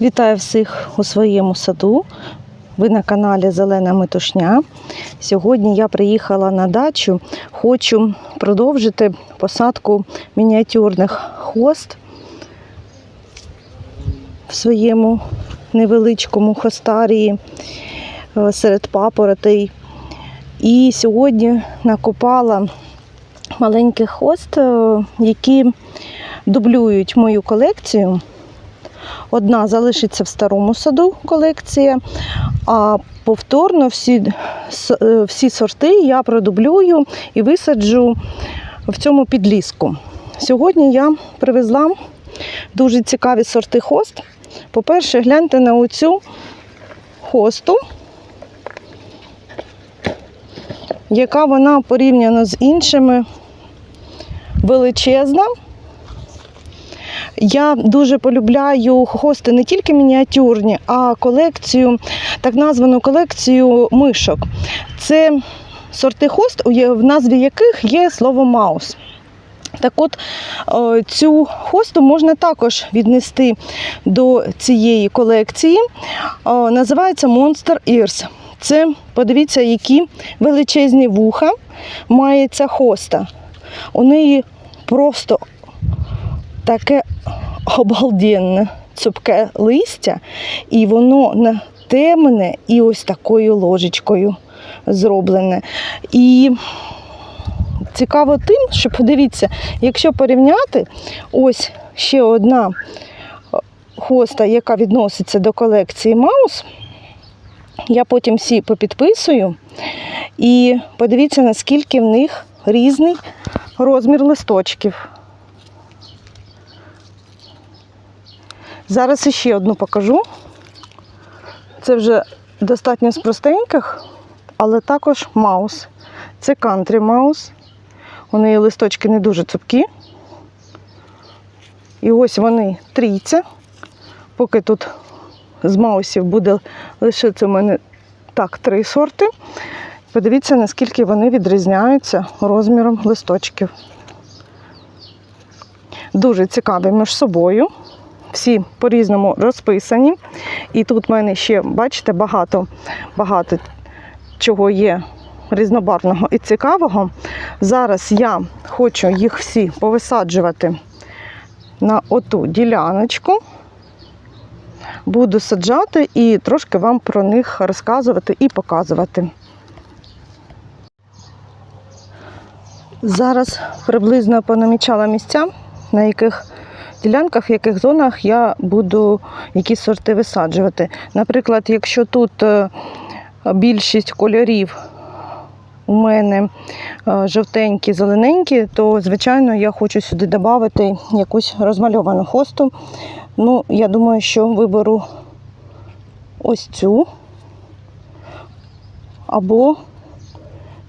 Вітаю всіх у своєму саду. Ви на каналі Зелена Метушня. Сьогодні я приїхала на дачу. Хочу продовжити посадку мініатюрних хост в своєму невеличкому хостарії е, серед папоротей. І сьогодні накопала маленьких хост, е, які дублюють мою колекцію. Одна залишиться в старому саду колекція, а повторно всі, е, всі сорти я продублюю і висаджу в цьому підліску. Сьогодні я привезла дуже цікаві сорти хост. По-перше, гляньте на оцю хосту, яка вона порівняно з іншими величезна. Я дуже полюбляю хости не тільки мініатюрні, а колекцію, так названу колекцію мишок. Це сорти хост, в назві яких є слово маус. Так от е, цю хосту можна також віднести до цієї колекції. Е, Називається Monster Ears. Це подивіться, які величезні вуха має ця хоста. У неї просто таке обалденне цупке листя, і воно на темне і ось такою ложечкою зроблене. І цікаво тим, що подивіться, якщо порівняти, ось ще одна е, хоста, яка відноситься до колекції Маус. Я потім всі попідписую. І подивіться, наскільки в них різний розмір листочків. Зараз іще одну покажу. Це вже достатньо з простеньких, але також маус. Це кантрі маус. У неї листочки не дуже цупкі. І ось вони трійця. Поки тут з маусів буде лишитися у мене так три сорти. Подивіться, наскільки вони відрізняються розміром листочків. Дуже цікаві між собою всі по-різному розписані. І тут в мене ще, бачите, багато, багато чого є різнобарвного і цікавого. Зараз я хочу їх всі повисаджувати на оту діляночку. Буду саджати і трошки вам про них розказувати і показувати. Зараз приблизно понамічала місця, на яких ділянках, в яких зонах я буду які сорти висаджувати. Наприклад, якщо тут е, більшість кольорів у мене е, жовтенькі, зелененькі, то звичайно я хочу сюди додати якусь розмальовану хосту. Ну, я думаю, що виберу ось цю або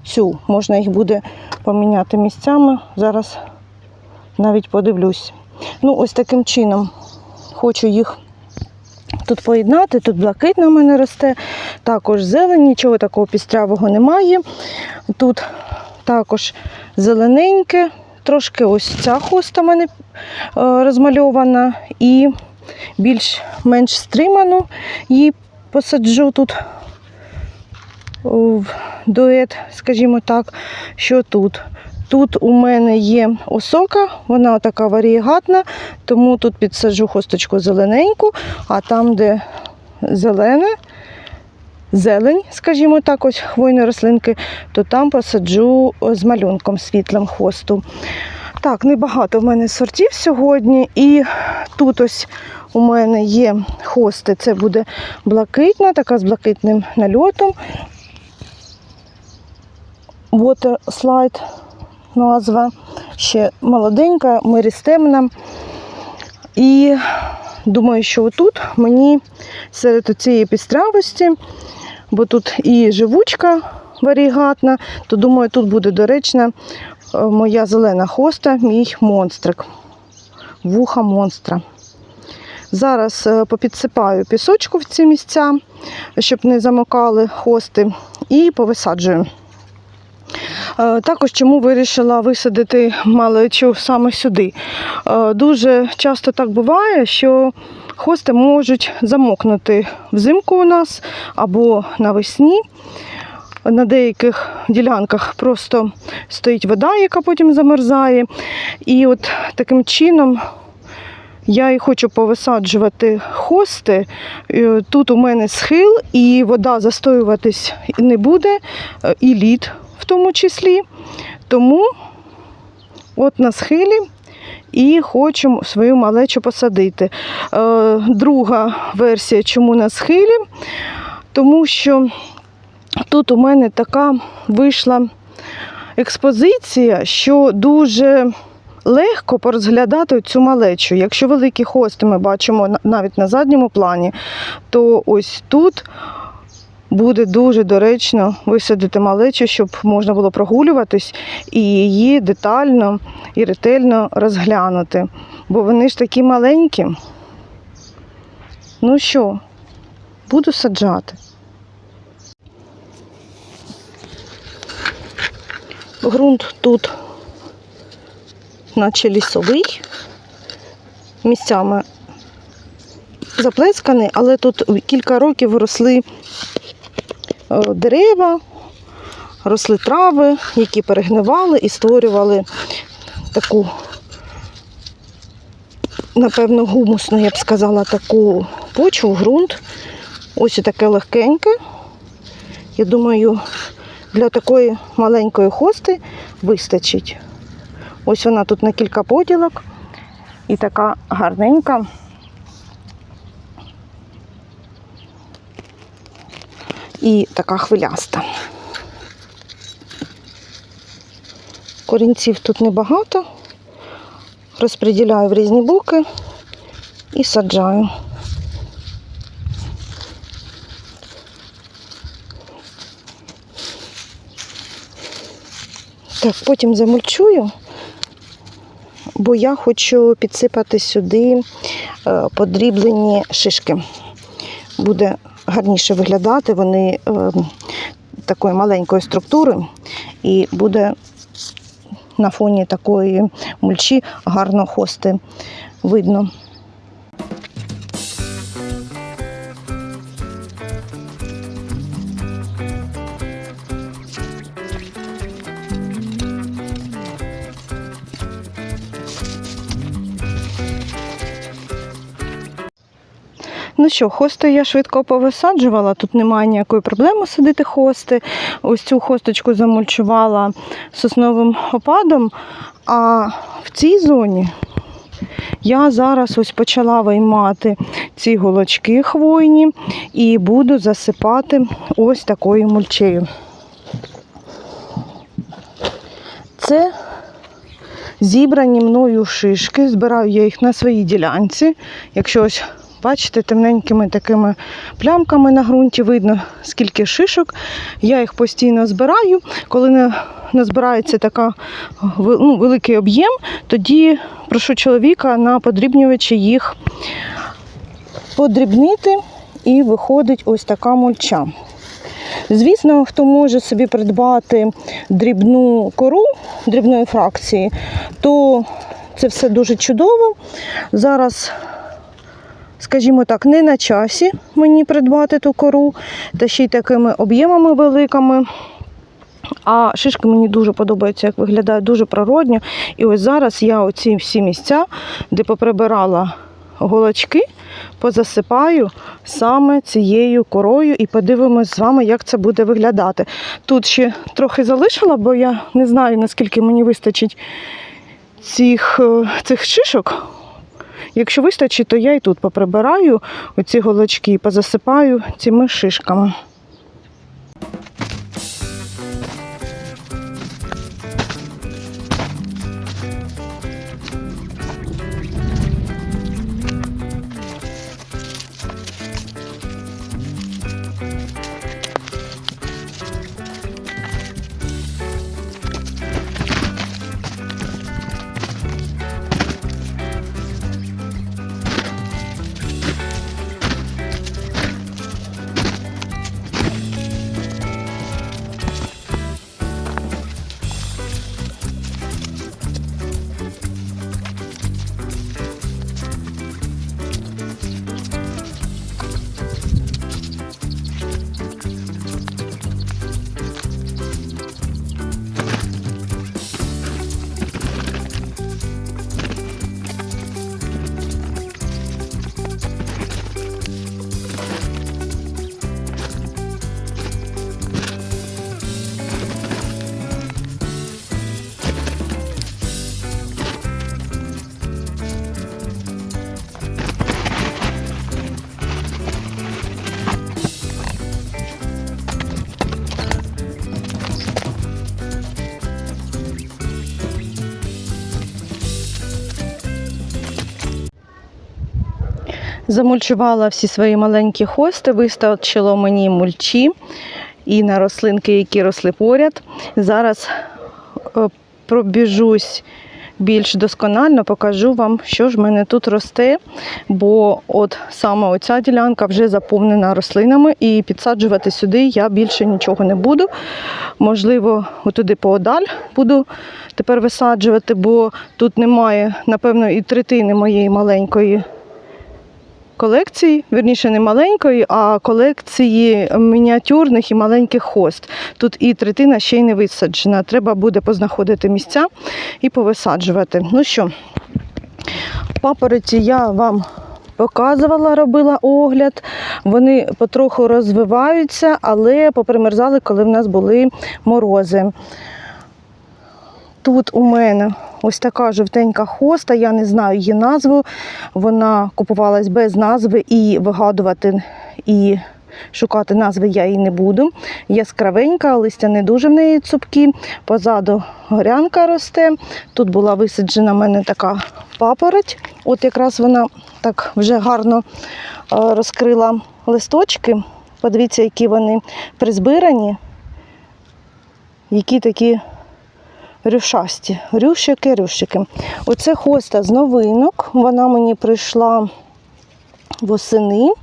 цю. Можна їх буде поміняти місцями. Зараз навіть подивлюсь. Ну, ось таким чином хочу їх тут поєднати. Тут блакитна в мене росте, також зелень, нічого такого пістрявого немає. Тут також зелененьке, трошки ось ця хоста в мене е, розмальована і більш-менш стриману її посаджу тут в дует, скажімо так, що тут. Тут у мене є осока, вона така варієгатна, тому тут підсаджу хосточку зелененьку, а там, де зелене, зелень, скажімо так, ось хвойні рослинки, то там посаджу з малюнком світлим хосту. Так, небагато в мене сортів сьогодні. І тут ось у мене є хости. Це буде блакитна, така з блакитним нальотом. Water Slide назва. Ще молоденька, миристемна. І думаю, що отут мені серед цієї пістрявості, бо тут і живучка варігатна, то думаю, тут буде доречна е, моя зелена хоста, мій монстрик. Вуха монстра. Зараз е, попідсипаю пісочку в ці місця, щоб не замокали хости, і повисаджую. Е, Також чому вирішила висадити малечу саме сюди. Е, Дуже часто так буває, що хости можуть замокнути взимку у нас або навесні. На деяких ділянках просто стоїть вода, яка потім замерзає. І от таким чином я і хочу повисаджувати хости. Е, Тут у мене схил, і вода застоюватись не буде, і лід в тому числі. Тому от на схилі і хочу свою малечу посадити. Е, Друга версія, чому на схилі, тому що тут у мене така вийшла експозиція, що дуже легко порозглядати цю малечу. Якщо великі хости ми бачимо навіть на задньому плані, то ось тут буде дуже доречно висадити малечу, щоб можна було прогулюватись і її детально і ретельно розглянути. Бо вони ж такі маленькі. Ну що, буду саджати. Грунт тут наче лісовий, місцями заплесканий, але тут кілька років росли дерева, росли трави, які перегнивали і створювали таку, напевно, гумусну, я б сказала, таку почву, ґрунт. Ось таке легкеньке. Я думаю, для такої маленької хости вистачить. Ось вона тут на кілька поділок і така гарненька. І така хвиляста. Корінців тут небагато. Розподіляю в різні боки і саджаю. Так, потім замульчую, бо я хочу підсипати сюди е, подріблені шишки. Буде гарніше виглядати, вони е, такої маленької структури, і буде на фоні такої мульчі гарно хости видно. Що, хости я швидко повисаджувала, тут немає ніякої проблеми садити хости. Ось цю хосточку замульчувала сосновим опадом. А в цій зоні я зараз ось почала виймати ці голочки хвойні і буду засипати ось такою мульчею. Це зібрані мною шишки, збираю я їх на своїй ділянці. Якщо ось бачите, темненькими такими плямками на ґрунті видно, скільки шишок. Я їх постійно збираю. Коли не назбирається така ну, великий об'єм, тоді прошу чоловіка на подрібнювачі їх подрібнити і виходить ось така мульча. Звісно, хто може собі придбати дрібну кору дрібної фракції, то це все дуже чудово. Зараз, скажімо так, не на часі мені придбати ту кору, та ще й такими об'ємами великими. А шишки мені дуже подобаються, як виглядають дуже природньо. І ось зараз я оці всі місця, де поприбирала голочки, позасипаю саме цією корою і подивимось з вами, як це буде виглядати. Тут ще трохи залишила, бо я не знаю, наскільки мені вистачить цих, е, цих шишок. Якщо вистачить, то я і тут поприбираю оці голочки і позасипаю цими шишками. Замульчувала всі свої маленькі хости, вистачило мені мульчі і на рослинки, які росли поряд. Зараз е, пробіжусь більш досконально, покажу вам, що ж в мене тут росте, бо от саме оця ділянка вже заповнена рослинами, і підсаджувати сюди я більше нічого не буду. Можливо, отуди поодаль буду тепер висаджувати, бо тут немає, напевно, і третини моєї маленької колекції, вірніше не маленької, а колекції мініатюрних і маленьких хост. Тут і третина ще й не висаджена. Треба буде познаходити місця і повисаджувати. Ну що, папороті я вам показувала, робила огляд. Вони потроху розвиваються, але попримерзали, коли в нас були морози. Тут у мене ось така жовтенька хоста, я не знаю її назву. Вона купувалась без назви і вигадувати і шукати назви я її не буду. Яскравенька, листя не дуже в неї цупкі. Позаду горянка росте. Тут була висаджена в мене така папороть. От якраз вона так вже гарно е, розкрила листочки. Подивіться, які вони призбирані, які такі рюшасті. Рюшики, рюшики. Оце хоста з новинок. Вона мені прийшла восени.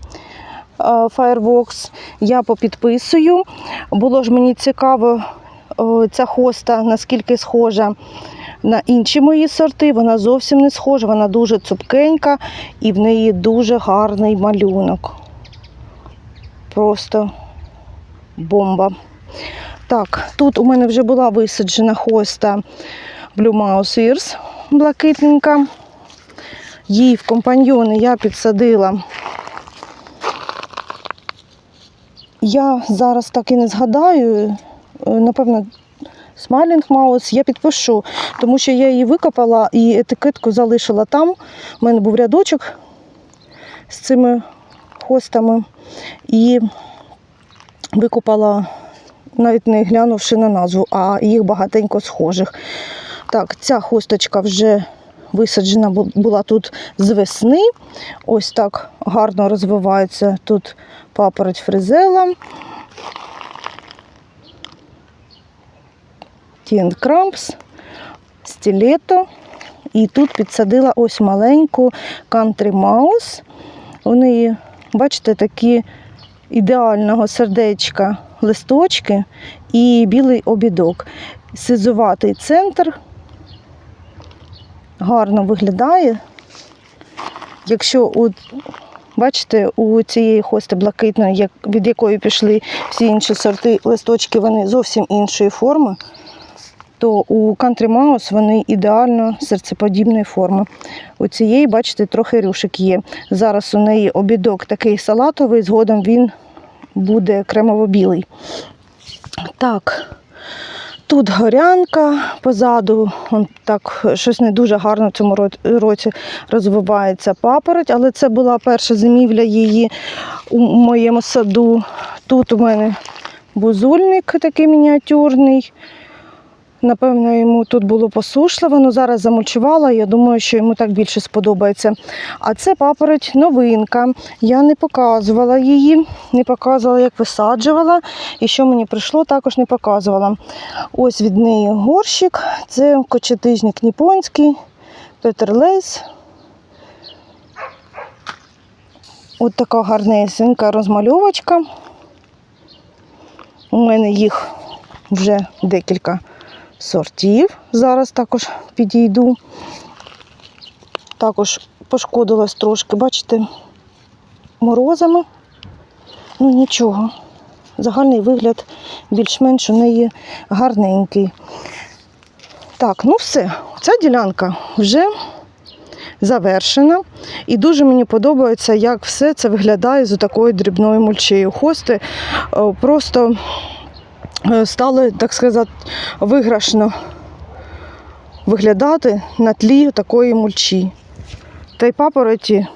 Fireworks. Я попідписую. Було ж мені цікаво, ця хоста наскільки схожа на інші мої сорти. Вона зовсім не схожа, вона дуже цупкенька і в неї дуже гарний малюнок. Просто бомба. Так, тут у мене вже була висаджена хоста Blue Mouse Ears блакитненька. Їй в компаньйони я підсадила. Я зараз так і не згадаю. е, Напевно, Smiling Mouse я підпишу, тому що я її викопала і етикетку залишила там. У мене був рядочок з цими хостами. І викопала навіть не глянувши на назву, а їх багатенько схожих. Так, ця хосточка вже висаджена бу- була тут з весни. Ось так гарно розвивається тут папороть фризела. Тінд Крампс, стілето. І тут підсадила ось маленьку Country Mouse. У бачите, такі ідеального сердечка листочки і білий обідок. Сизуватий центр гарно виглядає. Якщо у, бачите, у цієї хости блакитної, від якої пішли всі інші сорти листочки, вони зовсім іншої форми, то у Country Mouse вони ідеально серцеподібної форми. У цієї, бачите, трохи рюшик є. Зараз у неї обідок такий салатовий, згодом він буде кремово-білий. Так, тут горянка позаду, он так щось не дуже гарно в цьому році розвивається папороть, але це була перша зимівля її у моєму саду. Тут у мене бузульник такий мініатюрний. Напевно, йому тут було посушливо, але зараз замульчувала. Я думаю, що йому так більше сподобається. А це папороть новинка. Я не показувала її, не показувала, як висаджувала. І що мені прийшло, також не показувала. Ось від неї горщик. Це кочетижник ніпонський, петерлейс. От така гарнесенька розмальовочка. У мене їх вже декілька сортів. Зараз також підійду. Також пошкодилась трошки, бачите, морозами. Ну нічого. Загальний вигляд більш-менш у неї гарненький. Так, ну все, ця ділянка вже завершена. І дуже мені подобається, як все це виглядає з такою дрібною мульчею. Хости е, просто стали, так сказати, виграшно виглядати на тлі такої мульчі. Та й папороті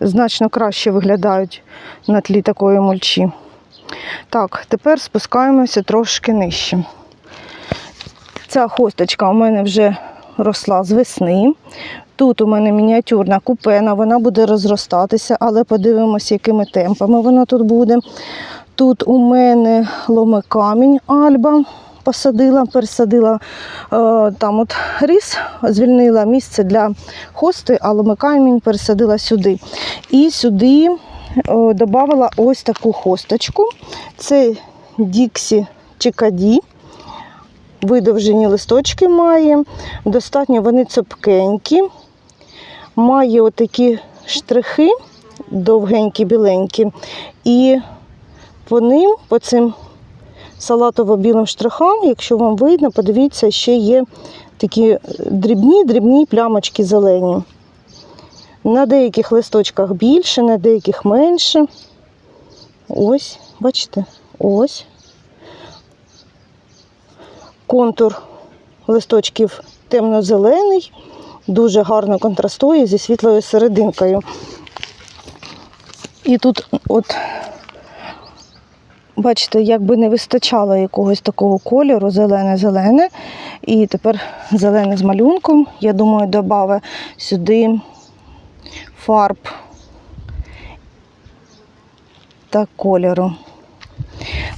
значно краще виглядають на тлі такої мульчі. Так, тепер спускаємося трошки нижче. Ця хосточка у мене вже росла з весни. Тут у мене мініатюрна купена, вона буде розростатися, але подивимося, якими темпами вона тут буде. Тут у мене ломикамінь Альба посадила, пересадила е, там от ріс, звільнила місце для хости, а ломикамінь пересадила сюди. І сюди е, додала ось таку хосточку. Це Діксі Чикаді. Видовжені листочки має. Достатньо вони цупкенькі. Має отакі штрихи, довгенькі, біленькі. І по ним, по цим салатово-білим штрихам, якщо вам видно, подивіться, ще є такі дрібні, дрібні плямочки зелені. На деяких листочках більше, на деяких менше. Ось, бачите, ось. Контур листочків темно-зелений, дуже гарно контрастує зі світлою серединкою. І тут, от, бачите, якби не вистачало якогось такого кольору, зелене-зелене. І тепер зелене з малюнком. Я думаю, додав сюди фарб та кольору.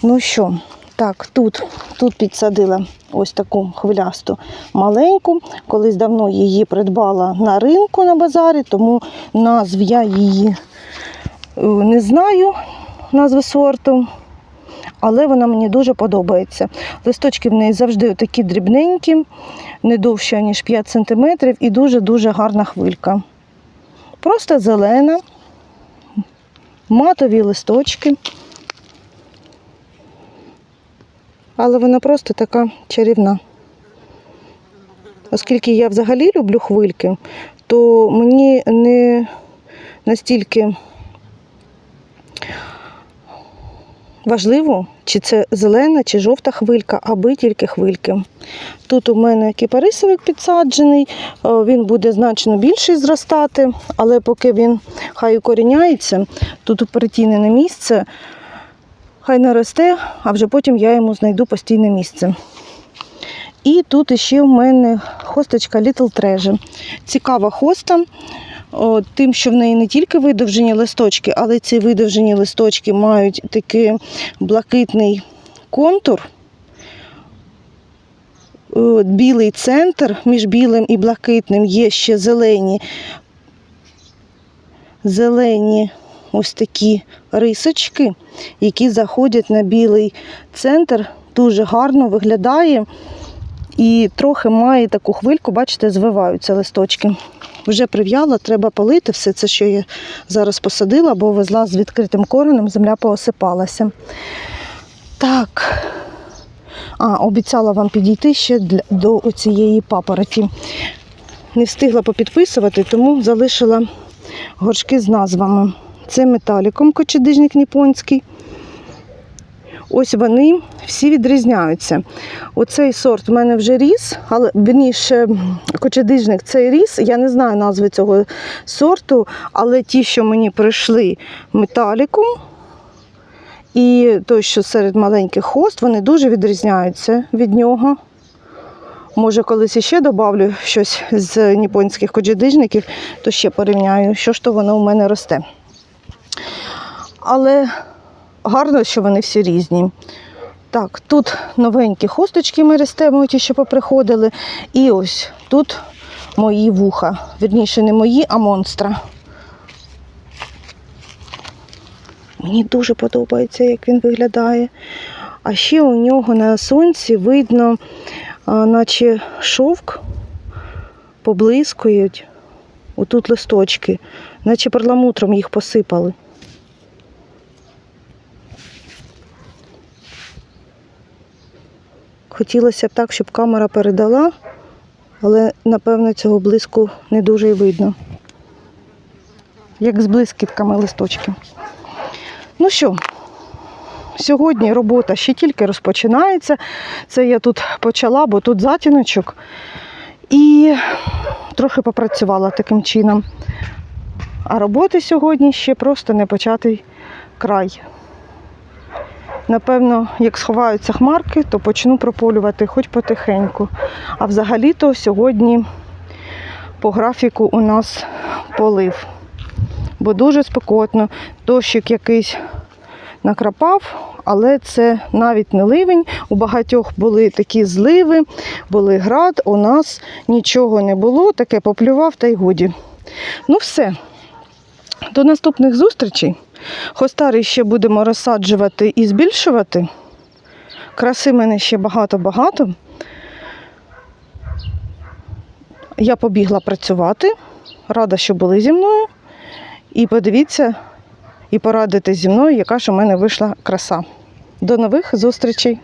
Ну що, так, тут, тут підсадила ось таку хвилясту маленьку. Колись давно її придбала на ринку на базарі, тому назв я її е, не знаю, назви сорту. Але вона мені дуже подобається. Листочки в неї завжди такі дрібненькі, не довші, ніж 5 см, і дуже-дуже гарна хвилька. Просто зелена, матові листочки. Але вона просто така чарівна. Оскільки я взагалі люблю хвильки, то мені не настільки важливо, чи це зелена, чи жовта хвилька, аби тільки хвильки. Тут у мене кіпарисовик підсаджений, е, він буде значно більший зростати, але поки він хай укоріняється, тут перетінене місце, хай наросте, а вже потім я йому знайду постійне місце. І тут іще в мене хосточка Little Treasure. Цікава хоста. О, Тим, що в неї не тільки видовжені листочки, але ці видовжені листочки мають такий блакитний контур, Е, білий центр, між білим і блакитним є ще зелені, зелені ось такі рисочки, які заходять на білий центр. Дуже гарно виглядає і трохи має таку хвильку, бачите, звиваються листочки. Вже прив'яла, треба полити все це, що я зараз посадила, бо везла з відкритим коренем, земля поосипалася. Так. А, обіцяла вам підійти ще до цієї папороті. Не встигла попідписувати, тому залишила горшки з назвами. Це металіком кочедижник ніпонський. Ось вони всі відрізняються. Оцей сорт в мене вже ріс, але вірніше кочедижник цей ріс. Я не знаю назви цього сорту, але ті, що мені прийшли металіком, і той, що серед маленьких хост, вони дуже відрізняються від нього. Може, колись іще додавлю щось з ніпонських коджедижників, то ще порівняю, що ж то воно у мене росте. Але гарно, що вони всі різні. Так, тут новенькі хусточки ми ростемо, ті, що поприходили. І ось тут мої вуха. Вірніше, не мої, а монстра. Мені дуже подобається, як він виглядає. А ще у нього на сонці видно, наче шовк поблискують. Отут листочки, наче перламутром їх посипали. Хотілося б так, щоб камера передала, але напевно цього блиску не дуже й видно. Як з блискітками листочки. Ну що, сьогодні робота ще тільки розпочинається. Це я тут почала, бо тут затіночок. І трохи попрацювала таким чином. А роботи сьогодні ще просто не початий край. Напевно, як сховаються хмарки, то почну прополювати хоч потихеньку. А взагалі-то сьогодні по графіку у нас полив. Бо дуже спекотно, дощик якийсь накрапав, але це навіть не ливень. У багатьох були такі зливи, були град, у нас нічого не було, таке поплював та й годі. Ну все. До наступних зустрічей. Хостари ще будемо розсаджувати і збільшувати. Краси в мене ще багато-багато. Я побігла працювати. Рада, що були зі мною. І подивіться і порадитись зі мною, яка ж у мене вийшла краса. До нових зустрічей!